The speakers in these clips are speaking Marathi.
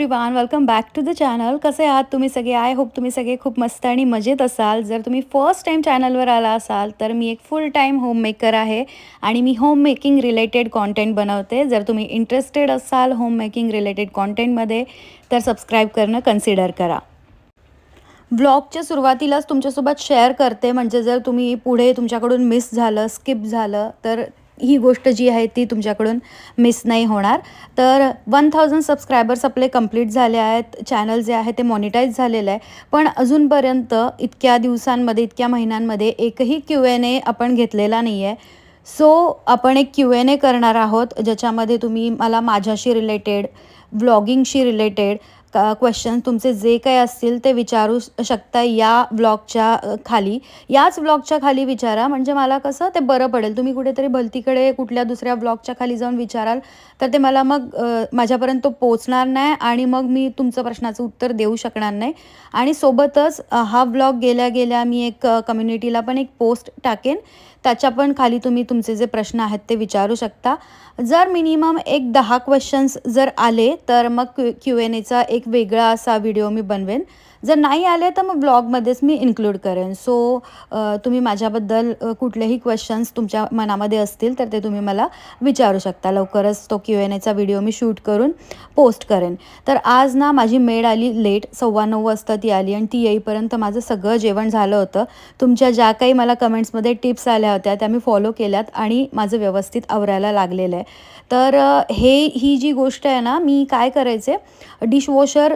Everyone welcome back to the channel कसे आहात तुम्ही सगळे? आय होप तुम्ही सगळे खूप मस्त आणि मजेत असाल. जर तुम्ही फर्स्ट टाईम चॅनलवर आला असाल तर मी एक फुल टाईम होम मेकर आहे आणि मी होम मेकिंग रिलेटेड कॉन्टेंट बनवते. जर तुम्ही इंटरेस्टेड असाल होम मेकिंग रिलेटेड कॉन्टेंटमध्ये तर सबस्क्राईब करणं कन्सिडर करा. ब्लॉगच्या सुरुवातीलाच तुमच्यासोबत शेअर करते. म्हणजे जर तुम्ही पुढे तुमच्याकडून मिस झालं स्किप झालं तर ही गोष्ट जी आहे ती तुमच्याकडून मिस नाही होणार. तर वन थाउजंड सबस्क्रायबर्स आपले कंप्लीट झाले आहेत. चॅनल जे आहे ते मॉनिटाईज झालेलं आहे. पण अजूनपर्यंत इतक्या दिवसांमध्ये इतक्या महिन्यांमध्ये एकही क्यू एन ए आपण घेतलेला नाही आहे सो आपण एक क्यू एन ए करणार आहोत ज्याच्यामध्ये तुम्ही मला माझ्याशी रिलेटेड व्लॉगिंगशी रिलेटेड क क्वेश्चन तुमचे जे काही असतील ते विचारू शकता या ब्लॉगच्या खाली. याच ब्लॉगच्या खाली विचारा. म्हणजे मला कसं ते बरं पडेल. तुम्ही कुठेतरी भलतीकडे कुठल्या दुसऱ्या ब्लॉगच्या खाली जाऊन विचाराल तर ते मला मग माझ्यापर्यंत तो पोचणार नाही आणि मग मी तुमचं प्रश्नाचं उत्तर देऊ शकणार नाही. आणि सोबतच हा ब्लॉग गेल्या गेल्या मी एक कम्युनिटीला पण एक पोस्ट टाकेन. त्याच्या पण खाली तुम्ही तुमचे जे प्रश्न आहेत ते विचारू शकता. जर मिनिमम एक दहा क्वेश्चन्स जर आले तर मग क्यू क्यू एन एचा एक वेगळा असा व्हिडिओ मी बनवेन. जर नाही आले तर मग ब्लॉगमध्येच मी इन्क्लूड करेन. सो तुम्ही माझ्याबद्दल कुठलेही क्वेश्चन्स तुमच्या मनामध्ये असतील तर ते तुम्ही मला विचारू शकता. लवकरच तो क्यू एन एचा व्हिडिओ मी शूट करून पोस्ट करेन. तर आज ना माझी मेड आली लेट सव्वा नऊ वाजता ती आली आणि ती येईपर्यंत माझं सगळं जेवण झालं होतं. तुमच्या ज्या काही मला कमेंट्समध्ये टिप्स आल्या होत्या त्या मी फॉलो केल्यात आणि माझं व्यवस्थित आवरायला लागलेलं आहे. तर हे ही जी गोष्ट आहे ना मी काय करायचे? डिशवॉशर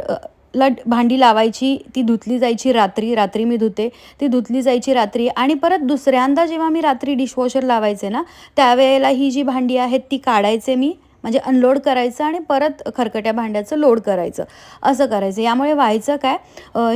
ला भांडी लावायची ती धुतली जायची रात्री रात्री मी धुते ती धुतली जायची रात्री आणि परत दुसऱ्यांदा जेव्हा मी रात्री डिशवॉशर लावायचे ना त्यावेळेला ही जी भांडी आहेत ती काढायचे मी. म्हणजे अनलोड करायचं आणि परत खरकट्या भांड्याचं लोड करायचं. असं करायचं. यामुळे व्हायचं काय?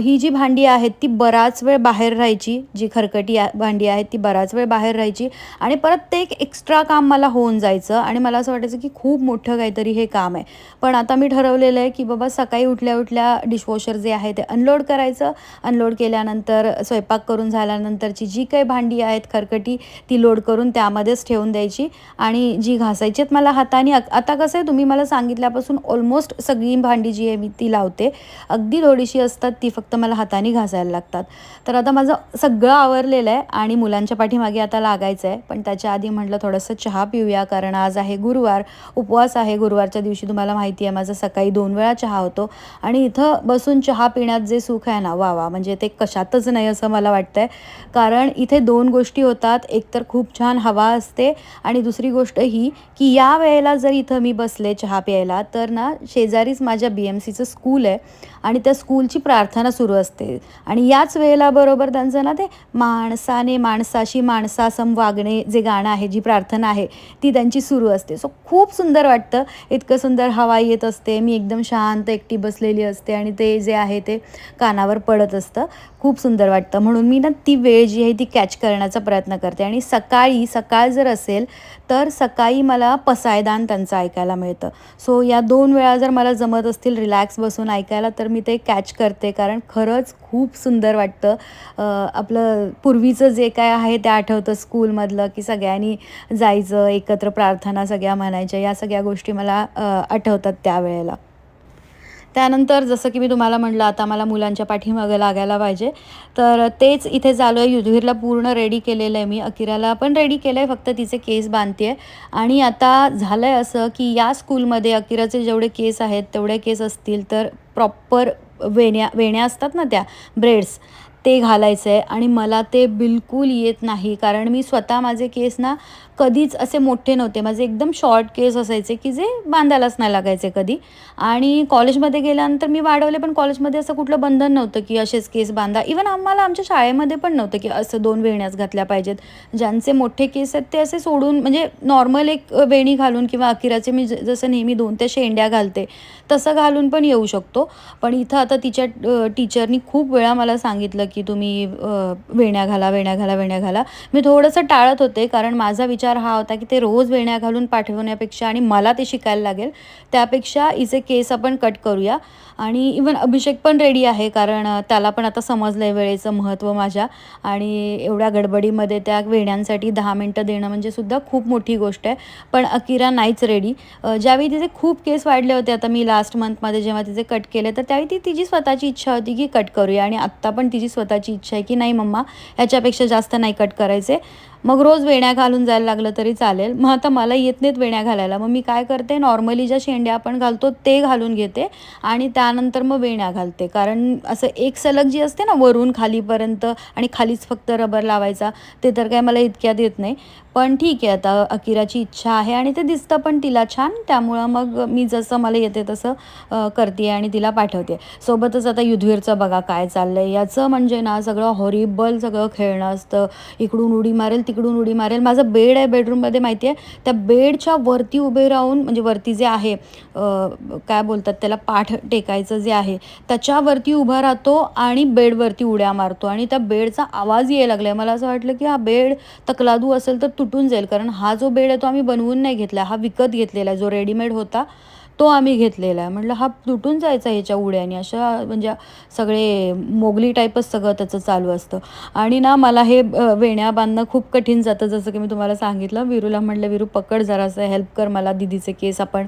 ही जी भांडी आहेत ती बराच वेळ बाहेर राहायची. जी खरकटी भांडी आहेत ती बराच वेळ बाहेर राहायची. आणि परत ते एक एक्स्ट्रा काम मला होऊन जायचं. आणि मला असं वाटायचं की खूप मोठं काहीतरी हे काम आहे. पण आता मी ठरवलेलं आहे की बाबा सकाळी उठल्या उठल्या डिशवॉशर जे आहे ते अनलोड करायचं. अनलोड केल्यानंतर स्वयंपाक करून झाल्यानंतरची जी काही भांडी आहेत खरकटी ती लोड करून त्यामध्येच ठेवून द्यायची. आणि जी घासायची आहेत मला हाताने आता कसं आहे तुम्ही मला सांगितल्यापासून ऑलमोस्ट सगळी भांडी जी आहे मी ती लावते. अगदी थोडीशी असतात ती फक्त मला हाताने घासायला लागतात. तर आता माझं सगळं आवरलेलं आहे आणि मुलांच्या पाठीमागे आता लागायचं आहे. पण त्याच्या आधी म्हटलं थोडंसं चहा पिऊया कारण आज आहे गुरुवार उपवास आहे गुरुवारच्या दिवशी तुम्हाला माहिती आहे माझा सकाळी दोन वेळा चहा होतो. आणि इथं बसून चहा पिण्यात जे सुख आहे ना वा वा म्हणजे ते कशातच नाही असं मला वाटतं आहे कारण इथे दोन गोष्टी होतात एक तर खूप छान हवा असते आणि दुसरी गोष्ट ही की या वेळेला जर इथं मी बसले चहा प्यायला तर ना शेजारीच माझ्या बी एम सीचं स्कूल आहे. आणि त्या स्कूलची प्रार्थना सुरू असते. आणि याच वेळेला बरोबर त्यांचं ना ते माणसाने माणसाशी माणसासम वागणे जे गाणं आहे जी प्रार्थना आहे ती त्यांची सुरू असते. सो खूप सुंदर वाटतं. इतकं सुंदर हवा येत असते. मी एकदम शांत एकटी बसलेली असते आणि ते जे आहे ते कानावर पडत असतं. खूप सुंदर वाटतं. म्हणून मी ना ती वेळ जी आहे ती कॅच करण्याचा प्रयत्न करते. आणि सकाळी सकाळ जर असेल तर सकाळी मला पसायदान त्यांचं ऐकायला मिळतं. सो या दोन वेळा जर मला जमत असतील रिलॅक्स बसून ऐकायला तर मी ते कॅच करते. कारण खरंच खूप सुंदर वाटतं. आपलं पूर्वीचं जे काय आहे ते आठवतं स्कूलमधलं की सगळ्यांनी जायचं एकत्र प्रार्थना सगळ्या म्हणायच्या या सगळ्या गोष्टी मला आठवतात त्यावेळेला. त्यानंतर जसं की मी तुम्हाला म्हटलं आता मला मुलांच्या पाठीमागं लागायला पाहिजे. तर तेच इथे चालू आहे. युधवीरला पूर्ण रेडी केलेलं आहे मी. अकिराला पण रेडी केलं आहे फक्त तिचे केस बांधते आहे आणि आता झालं आहे असं की या स्कूलमध्ये अकिराचे जेवढे केस आहेत तेवढे केस असतील तर प्रॉपर वेण्या वेण्या असतात ना त्या ब्रेड्स ते घालायचं आहे आणि मला ते बिलकुल येत नाही. कारण मी स्वतः माझे केस ना कधीच असे मोठे नव्हते. माझे एकदम शॉर्ट केस असायचे की जे बांधायलाच नाही लागायचे कधी. आणि कॉलेजमध्ये गेल्यानंतर मी वाढवले पण कॉलेजमध्ये असं कुठलं बंधन नव्हतं की असेच केस बांधा. इवन आम्हाला आमच्या शाळेमध्ये पण नव्हतं की असं दोन वेण्याच घातल्या पाहिजेत. ज्यांचे मोठे केस आहेत ते असे सोडून म्हणजे नॉर्मल एक वेणी घालून किंवा अकिराचे मी ज- जसं नेहमी दोन त्या शेंड्या घालते तसं घालून पण येऊ शकतो. पण इथं आता तिच्या टीचरनी खूप वेळा मला सांगितलं की की तुम्ही वेण्या घाला वेण्या घाला वेण्या घाला. मी थोडंसं टाळत होते कारण माझा विचार हा होता की ते रोज वेण्या घालून पाठवण्यापेक्षा आणि मला ते शिकायला लागेल त्यापेक्षा इचे केस आपण कट करूया. आणि इवन अभिषेक पण रेडी आहे कारण त्याला पण आता समजलं आहे वेळेचं महत्त्व माझ्या. आणि एवढ्या गडबडीमध्ये त्या वेण्यांसाठी दहा मिनटं देणं म्हणजे सुद्धा खूप मोठी गोष्ट आहे. पण अकिरा नाहीच रेडी ज्यावेळी तिचे खूप केस वाढले होते आता मी लास्ट मंथमध्ये जेव्हा तिचे कट केले तर त्यावेळी ती तिची स्वतःची इच्छा होती की कट करूया. आणि आत्ता पण तिची स्वतःची इच्छा आहे की नाही मम्मा ह्याच्यापेक्षा जास्त नाही कट करायचे. मग रोज वेण्या घालून जायला लागलं तरी चालेल. मग आता मला येत नाहीत वेण्या घालायला. मग मी काय करते नॉर्मली ज्या शेंड्या आपण घालतो ते घालून घेते आणि त्यानंतर मग वेण्या घालते. कारण असं एक सलग जी असते ना वरून खालीपर्यंत आणि खालीच फक्त रबर लावायचा ते तर काय मला इतक्यात येत नाही. पण ठीक आहे आता अकिराची इच्छा आहे आणि ते दिसतं पण तिला छान. त्यामुळं मग मी जसं मला येते तसं करते आणि तिला पाठवते. सोबतच आता युधवीरचं बघा काय चाललं आहे याचं म्हणजे ना सगळं हॉरिबल सगळं खेळणं असतं. इकडून उडी मारेल तिकडून उडी मारेल. माझं बेड आहे बेडरूममध्ये माहिती आहे? त्या बेडच्या वरती उभे राहून म्हणजे वरती जे आहे काय बोलतात त्याला पाठ टेकायचं जे आहे त्याच्यावरती उभा राहतो आणि बेडवरती उड्या मारतो. आणि त्या बेडचा आवाज यायला लागला आहे मला असं वाटलं की हा बेड तकलादू असेल तर तुटून जाईल. कारण हा जो बेड आहे तो आम्ही बनवून नाही घेतला. हा विकत घेतलेला आहे. जो रेडीमेड होता तो आम्ही घेतलेला आहे. म्हटलं हा तुटून जायचा ह्याच्या उड्याने. अशा म्हणजे सगळे मोगली टाईपच सगळं त्याचं चालू असतं. आणि ना मला हे वेण्या बांधणं खूप कठीण जातं. जसं की मी तुम्हाला सांगितलं विरूला म्हटलं विरू पकड जरासं हेल्प कर. मला दिदीचे केस आपण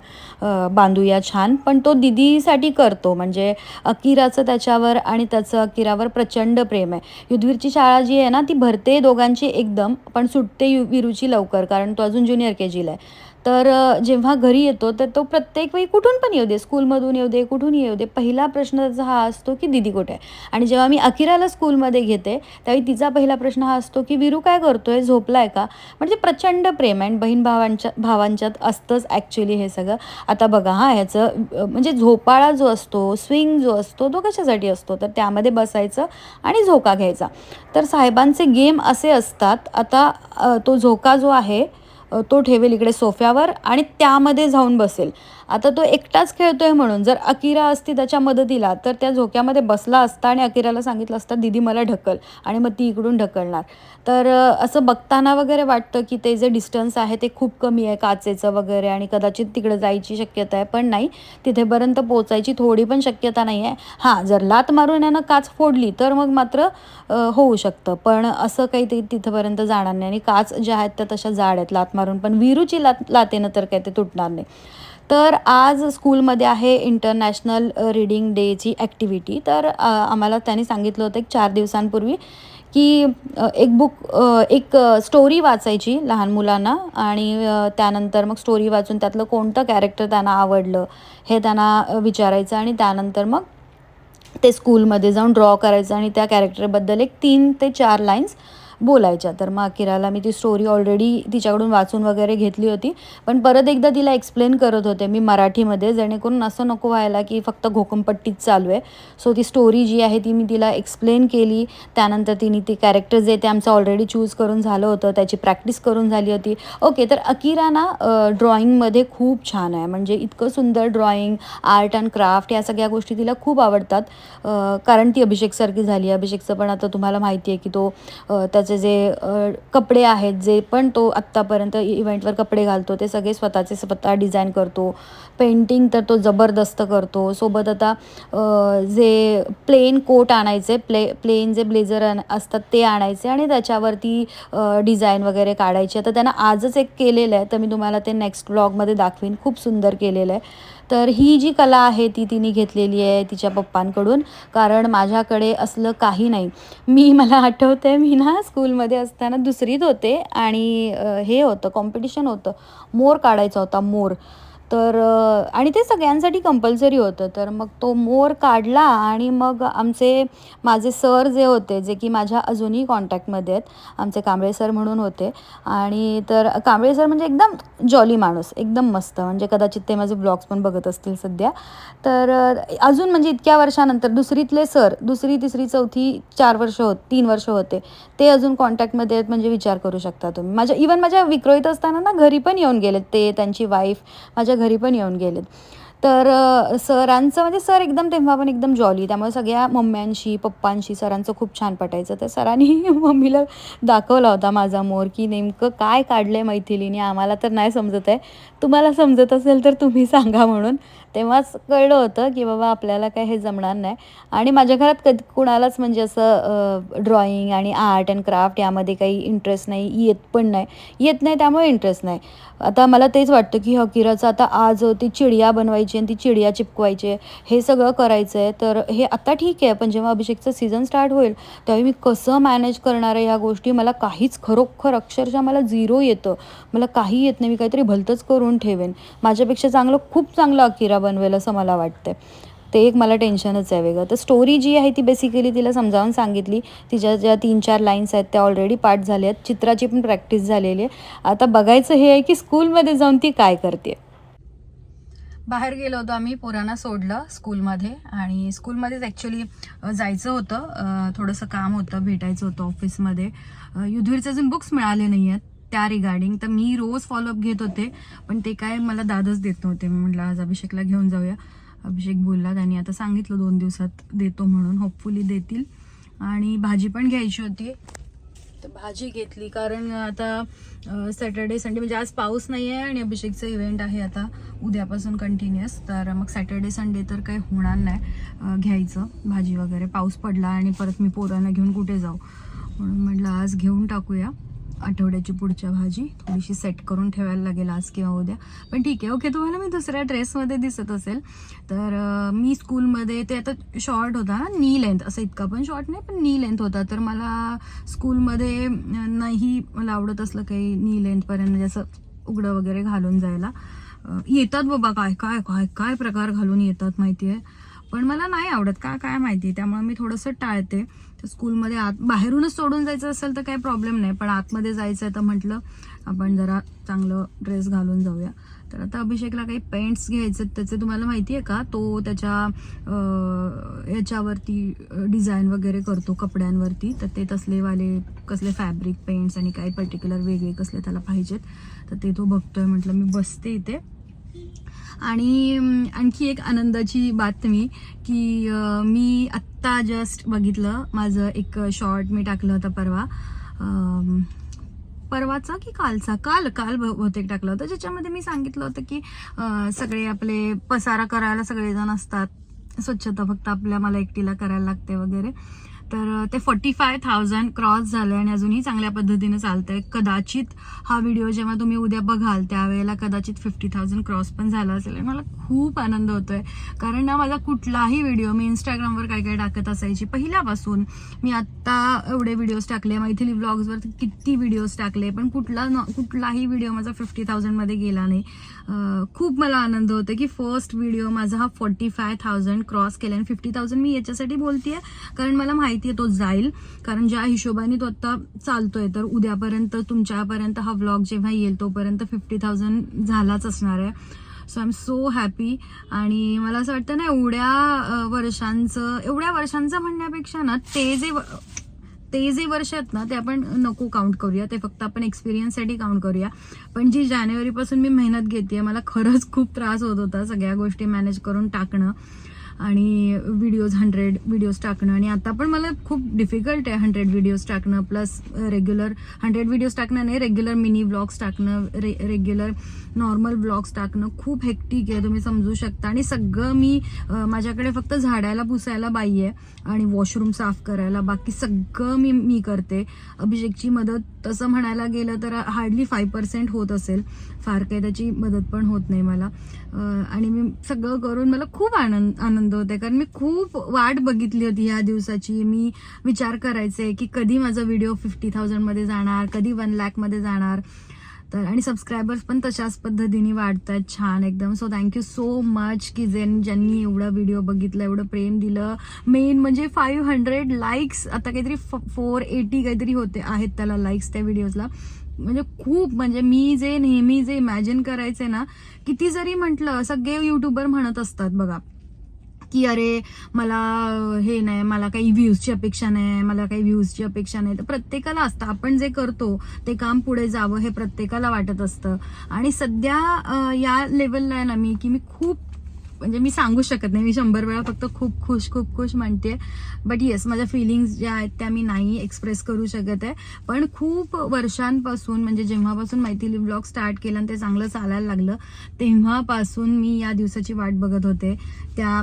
बांधूया छान. पण तो दिदीसाठी करतो. म्हणजे अकिराचं त्याच्यावर आणि त्याचं अकिरावर प्रचंड प्रेम आहे. युधवीरची शाळा जी आहे ना ती भरते दोघांची एकदम पण सुटते यु विरूची लवकर. कारण तो अजून ज्युनियर के जीला आहे. तर जेव्हा घरी येतो तर तो प्रत्येक वेळी कुठून पण येऊ दे स्कूलमधून येऊ दे कुठून येऊ दे पहिला प्रश्न त्याचा हा असतो की दिदी कुठे आहे? आणि जेव्हा मी अकिराला स्कूलमध्ये घेते त्यावेळी तिचा पहिला प्रश्न हा असतो की विरू काय करतो आहे झोपला आहे का? म्हणजे प्रचंड प्रेम आहे बहीण भावांच्या भावांच्यात असतंच ॲक्च्युली हे सगळं. आता बघा हा ह्याचं म्हणजे झोपाळा जो असतो स्विंग जो असतो तो कशासाठी असतो? तर त्यामध्ये बसायचं आणि झोका घ्यायचा. तर साहेबांचे गेम असे असतात आता तो झोका जो आहे तो ठेवेल इकडे सोफ्यावर आणि त्यामध्ये जाऊन बसेल. आता तो एकटाच खेळतोय म्हणून जर अकिरा असती त्याच्या मदतीला तर त्या झोक्यामध्ये बसला असता आणि अकिराला सांगितलं असतं दीदी मला ढकल. आणि मग ती इकडून ढकलणार. तर असं बघताना वगैरे वाटतं की ते जे डिस्टन्स आहे ते खूप कमी आहे काचेचं वगैरे आणि कदाचित तिकडं जायची शक्यता आहे. पण नाही तिथेपर्यंत पोचायची थोडी पण शक्यता नाही आहे. हां जर लात मारून यानं काच फोडली तर मग मात्र होऊ शकतं. पण असं काही ते तिथंपर्यंत जाणार नाही आणि काच ज्या आहेत त्या तशा जाड आहेत. लात मारून पण विरूची लात लातेनं तर काही ते तुटणार नाही. तर आज स्कूलमध्ये आहे इंटरनॅशनल रीडिंग डेची ॲक्टिव्हिटी. तर आम्हाला त्यांनी सांगितलं होतं एक चार दिवसांपूर्वी की एक बुक एक स्टोरी वाचायची लहान मुलांना आणि त्यानंतर मग स्टोरी वाचून त्यातलं कोणतं कॅरेक्टर त्यांना आवडलं हे त्यांना विचारायचं आणि त्यानंतर मग ते स्कूलमध्ये जाऊन ड्रॉ करायचं आणि त्या कॅरेक्टरबद्दल एक तीन ते चार लाईन्स बोलायच्या. तर मग अकिराला मी ती स्टोरी ऑलरेडी तिच्याकडून वाचून वगैरे घेतली होती. पण परत एकदा तिला एक्सप्लेन करत होते मी मराठीमध्ये जेणेकरून असं नको व्हायला की फक्त घोकमपट्टीच चालू आहे. सो ती स्टोरी जी आहे ती मी तिला एक्सप्लेन केली. त्यानंतर तिने ती कॅरेक्टर जे ते आमचं ऑलरेडी चूज करून झालं होतं त्याची प्रॅक्टिस करून झाली होती. ओके तर अकिरा ना ड्रॉइंगमध्ये खूप छान आहे. म्हणजे इतकं सुंदर ड्रॉइंग आर्ट अँड क्राफ्ट या सगळ्या गोष्टी तिला खूप आवडतात. कारण ती अभिषेकसारखी झाली अभिषेकचं पण आता तुम्हाला माहिती आहे की तो त्याचं स्वतःचे जे कपडे आहेत जे पण तो आत्तापर्यंत इव्हेंटवर कपडे घालतो ते सगळे स्वतःचे स्वतः डिझाईन करतो. पेंटिंग तर तो जबरदस्त करतो. सोबत आता जे प्लेन कोट आणायचे प्ले प्लेन जे ब्लेझर असतात ते आणायचे आणि त्याच्यावरती डिझाईन वगैरे काढायची. आता त्यांना आजच एक केलेलं आहे तर मी तुम्हाला ते नेक्स्ट ब्लॉगमध्ये दाखवीन. खूप सुंदर केलेलं आहे. तर ही जी कला आहे ती तिने घेतलेली आहे तिच्या पप्पांकडून कारण माझ्याकडे असलं काही नाही. मी मला आठवते मी ना स्कूलमध्ये असताना दुसरीत होते आणि हे होतं कॉम्पिटिशन होतं. मोर काढायचा होता मोर. तर आणि ते सगळ्यांसाठी कंपल्सरी होतं. तर मग तो मोर काढला आणि मग आमचे माझे सर जे होते जे की माझ्या अजूनही कॉन्टॅक्टमध्ये आहेत आमचे कांबळे सर म्हणून होते. आणि तर कांबळे सर म्हणजे एकदम जॉली माणूस एकदम मस्त. म्हणजे कदाचित ते माझे ब्लॉग्स पण बघत असतील सध्या. तर अजून म्हणजे इतक्या वर्षानंतर दुसरीतले सर दुसरी तिसरी चौथी चार वर्ष होत तीन वर्ष होते ते अजून कॉन्टॅक्टमध्ये आहेत म्हणजे विचार करू शकता तुम्ही. माझ्या इवन माझ्या विक्रोहित असताना ना घरी पण येऊन गेलेत ते त्यांची वाईफ माझ्या घरी पण येऊन गेलेत. तर सरांचं म्हणजे सर एकदम तेव्हा पण एकदम जॉली त्यामुळे सगळ्या मम्म्यांशी पप्पांशी सरांचं खूप छान पटायचं. तर सरांनी मम्मीला दाखवला होता माझा मोर की नेमकं काय काढलं आहे मैथिलीने आम्हाला तर नाही समजत आहे तुम्हाला समजत असेल तर तुम्ही सांगा म्हणून. तेव्हाच कळलं होतं की बाबा आपल्याला काय हे जमणार नाही. आणि माझ्या घरात कधी कुणालाच म्हणजे असं ड्रॉइंग आणि आर्ट अँड क्राफ्ट यामध्ये काही इंटरेस्ट नाही येत पण नाही. येत नाही त्यामुळे इंटरेस्ट नाही. आता मला तेच वाटतं की हकीराचं आता आज ती चिडिया बनवायची आणि ती चिडिया चिपकवायची आहे हे सगळं करायचं आहे तर हे आता ठीक आहे पण जेव्हा अभिषेकचं सीझन स्टार्ट होईल त्यावेळी मी कसं मॅनेज करणार आहे ह्या गोष्टी? मला काहीच खरोखर अक्षरशः मला झिरो येतं. मला काही येत नाही मी काहीतरी भलतंच करून ठेवेन. माझ्यापेक्षा चांगलं खूप चांगलं अकिरा बनवेल असं मला वाटतं ते एक मला टेन्शनच आहे वेगळं. तर स्टोरी जी आहे ती बेसिकली तिला समजावून सांगितली. तिच्या ज्या तीन चार लाईन्स आहेत त्या ऑलरेडी पाठ झाल्या आहेत. चित्राची पण प्रॅक्टिस झालेली आहे. आता बघायचं हे आहे की स्कूलमध्ये जाऊन ती काय करते. बाहेर गेलो होतो आम्ही पोरांना सोडलं स्कूलमध्ये आणि स्कूलमध्येच ॲक्च्युली जायचं होतं. थोडंसं काम होतं भेटायचं होतं ऑफिसमध्ये युधवीरचे अजून बुक्स मिळाले नाही आहेत त्या रिगार्डिंग तर मी रोज फॉलोअप घेत होते पण ते काय मला दादच देत नव्हते. मी म्हटलं आज अभिषेकला घेऊन जाऊया. अभिषेक बोलला त्यांनी आता सांगितलं दोन दिवसात देतो म्हणून. होपफुली देतील. आणि भाजी पण घ्यायची होती. तर भाजी घेतली कारण आता सॅटर्डे संडे म्हणजे आज पाऊस नाही आहे आणि अभिषेकचं इव्हेंट आहे आता उद्यापासून कंटिन्युअस तर मग सॅटर्डे संडे तर काही होणार नाही घ्यायचं भाजी वगैरे. पाऊस पडला आणि परत मी पोरांना घेऊन कुठे जाऊ? म्हणून म्हटलं आज घेऊन टाकूया. आठवड्याची पुढच्या भाजी थोडीशी सेट करून ठेवायला लागेल आज किंवा उद्या. पण ठीक आहे ओके तुम्हाला मी दुसऱ्या ड्रेसमध्ये दिसत असेल. तर मी स्कूलमध्ये ते आता शॉर्ट होता ना नी लेंथ असं इतका पण शॉर्ट नाही पण नी लेंथ होता. तर मला स्कूलमध्ये नाही मला आवडत असलं काही नी लेंथपर्यंत म्हणजे असं उघडं वगैरे घालून जायला. येतात बाबा काय काय काय काय प्रकार घालून येतात माहिती आहे पण मला नाही आवडत. का काय माहिती? त्यामुळे मी थोडंसं टाळते. तर स्कूलमध्ये आत बाहेरूनच सोडून जायचं असेल तर काही प्रॉब्लेम नाही. पण आतमध्ये जायचं आहे तर म्हटलं आपण जरा चांगलं ड्रेस घालून जाऊया. तर आता अभिषेकला काही पेंट्स घ्यायचे आहेत, त्याचे तुम्हाला माहिती आहे का? तो त्याच्या याच्यावरती डिझाईन वगैरे करतो कपड्यांवरती. तर ते तसलेवाले कसले फॅब्रिक पेंट्स आणि काही पर्टिक्युलर वेगळे कसले त्याला पाहिजेत. तर ते तो बघतोय. म्हटलं मी बसते इथे. आणि आणखी एक आनंदाची बातमी की मी आत्ता जस्ट बघितलं माझं एक शॉर्ट मी टाकलं होतं परवा. परवाचा की कालचा? काल काल बहुतेक टाकलं होतं. ज्याच्यामध्ये मी सांगितलं होतं की सगळे आपले पसारा करायला सगळेजण असतात. स्वच्छता फक्त आपल्या मला एकटीला करायला लागते वगैरे. तर ते फोर्टी फाय थाउजंड क्रॉस झालं आणि अजूनही चांगल्या पद्धतीने चालतंय. कदाचित हा व्हिडिओ जेव्हा तुम्ही उद्या बघाल त्यावेळेला कदाचित फिफ्टी थाउजंड क्रॉस पण झाला असेल. आणि मला खूप आनंद होतोय. कारण ना माझा कुठलाही व्हिडिओ मी इंस्टाग्रामवर काय काय टाकत असायची पहिल्यापासून मी आत्ता एवढे व्हिडिओज टाकले मैथिली ब्लॉग्सवर किती व्हिडिओज टाकले पण कुठला न- कुठलाही व्हिडिओ माझा फिफ्टी थाउजंडमध्ये गेला नाही. खूप मला आनंद होतो की फर्स्ट व्हिडिओ माझा हा फोर्टी फाय थाउजंड क्रॉस केला. आणि फिफ्टी थाउजंड मी याच्यासाठी बोलतेय कारण मला माहिती आहे तो जाईल. कारण ज्या हिशोबाने तो आता चालतोय तर उद्यापर्यंत तुमच्यापर्यंत हा व्लॉग जेव्हा येईल तोपर्यंत फिफ्टी थाउजंड झालाच असणार आहे. So I am so happy आणि मला असं वाटतं ना एवढ्या वर्षांचं एवढ्या वर्षांचं म्हणण्यापेक्षा ना ते जे ते जे वर्ष आहेत ना ते आपण नको काउंट करूया. ते फक्त आपण एक्सपिरियन्ससाठी काउंट करूया. पण जी जानेवारीपासून मी मेहनत घेते मला खरंच खूप त्रास होत होता सगळ्या गोष्टी मॅनेज करून टाकणं. आणि व्हिडिओज हंड्रेड व्हिडिओज टाकणं. आणि आता पण मला खूप डिफिकल्ट आहे हंड्रेड व्हिडिओज टाकणं प्लस रेग्युलर हंड्रेड व्हिडिओज टाकणं नाही रेग्युलर मिनी ब्लॉग्स टाकणं रे रेग्युलर नॉर्मल ब्लॉग्स टाकणं खूप हेक्टिक आहे तुम्ही समजू शकता. आणि सगळं मी माझ्याकडे फक्त झाडायला पुसायला बाई आहे आणि वॉशरूम साफ करायला बाकी सगळं मी मी करते. अभिषेकची मदत तसं म्हणायला गेलं तर हार्डली फाईव्ह पर्सेंट होत असेल. फार काही त्याची मदत पण होत नाही मला. आणि मी सगळं करून मला खूप आनंद आनंद होते कारण मी खूप वाट बघितली होती ह्या दिवसाची. मी विचार करायचे की कधी माझा व्हिडिओ फिफ्टी थाउजंडमध्ये जाणार कधी वन लॅकमध्ये जाणार. तर आणि सबस्क्रायबर्स पण तशाच पद्धतीने वाढत आहेत छान एकदम. सो थँक्यू सो मच की जे ज्यांनी एवढा व्हिडिओ बघितला एवढं प्रेम दिलं. मेन म्हणजे फाईव्ह हंड्रेड लाईक्स आता काहीतरी फोर एटी काहीतरी होते आहेत त्याला लाईक्स त्या व्हिडिओजला म्हणजे खूप म्हणजे मी जे नेहमी जे इमॅजिन करायचे ना किती जरी म्हटलं सगळे युट्यूबर म्हणत असतात बघा. की अरे मला हे नाही मला काही व्ह्यूजची अपेक्षा नाही मला काही व्ह्यूजची अपेक्षा नाही. तर प्रत्येकाला असतं. आपण जे करतो ते काम पुढे जावं हे प्रत्येकाला वाटत असतं. आणि सध्या या लेवलला आहे ना मी की मी खूप म्हणजे मी सांगू शकत नाही. मी शंभर वेळा फक्त खूप खुश खूप खुश म्हणते. बट येस माझ्या फिलिंग्स ज्या आहेत त्या मी नाही एक्सप्रेस करू शकत आहे. पण खूप वर्षांपासून म्हणजे जेव्हापासून मैथिली ब्लॉग स्टार्ट केला आणि ते चांगलं चालायला लागलं तेव्हापासून मी या दिवसाची वाट बघत होते. त्या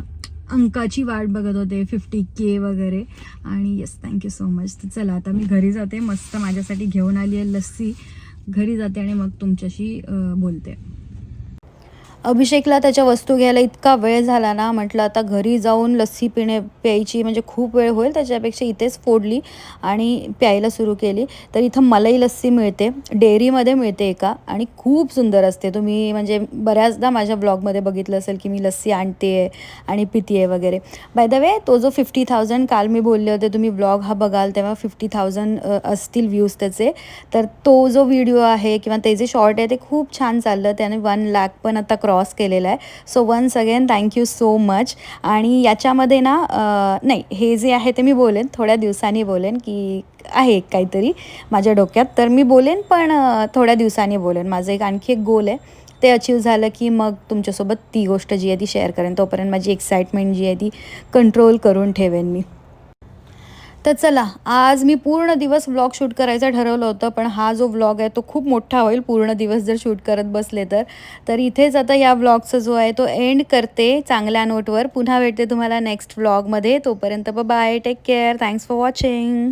अंकाची वाट बघत होते फिफ्टी के वगैरे. आणि येस थँक्यू सो मच तर चला आता मी घरी जाते. मस्त माझ्यासाठी घेऊन आली आहे लस्सी. घरी जाते आणि मग तुमच्याशी बोलते. अभिषेकला त्याच्या वस्तू घ्यायला इतका वेळ झाला ना म्हटलं आता घरी जाऊन लस्सी पिणे प्यायची म्हणजे खूप वेळ होईल त्याच्यापेक्षा इथेच फोडली आणि प्यायला सुरू केली. तर इथं मलाई लस्सी मिळते डेअरीमध्ये मिळते एका आणि खूप सुंदर असते. तुम्ही म्हणजे बऱ्याचदा माझ्या ब्लॉगमध्ये बघितलं असेल की मी लस्सी आणते आहे आणि पिते आहे वगैरे. बाय द वे तो जो फिफ्टी थाउजंड काल मी बोलले होते तुम्ही ब्लॉग हा बघाल तेव्हा फिफ्टी थाउजंड असतील व्ह्यूज त्याचे. तर तो जो व्हिडिओ आहे किंवा ते जे शॉर्ट आहे ते खूप छान चाललं. त्याने वन लॅक पण आता क्रॉस केलेलं आहे. So once again thank you so much आणि याच्यामध्ये ना नाही हे जे आहे ते मी बोलेन थोड्या दिवसांनी बोलेन की आहे काहीतरी माझ्या डोक्यात. तर मी बोलेन पण थोड्या दिवसांनी बोलेन. माझं एक आणखी एक गोल आहे. ते अचीव झालं की मग तुमच्यासोबत ती गोष्ट जी आहे ती शेअर करेन. तोपर्यंत माझी एक्साइटमेंट जी आहे ती कंट्रोल करून ठेवेन मी. तर चला आज मी पूर्ण दिवस व्लॉग शूट करायचं ठरवलं होतं पण हा जो व्लॉग आहे तो खूप मोठा होईल पूर्ण दिवस जर शूट करत बसले तर. तर इथेच आता या व्लॉगचा जो आहे तो एंड करते चांगल्या नोटवर पुन्हा भेटते तुम्हाला नेक्स्ट व्लॉगमध्ये तोपर्यंत bye take care thanks for watching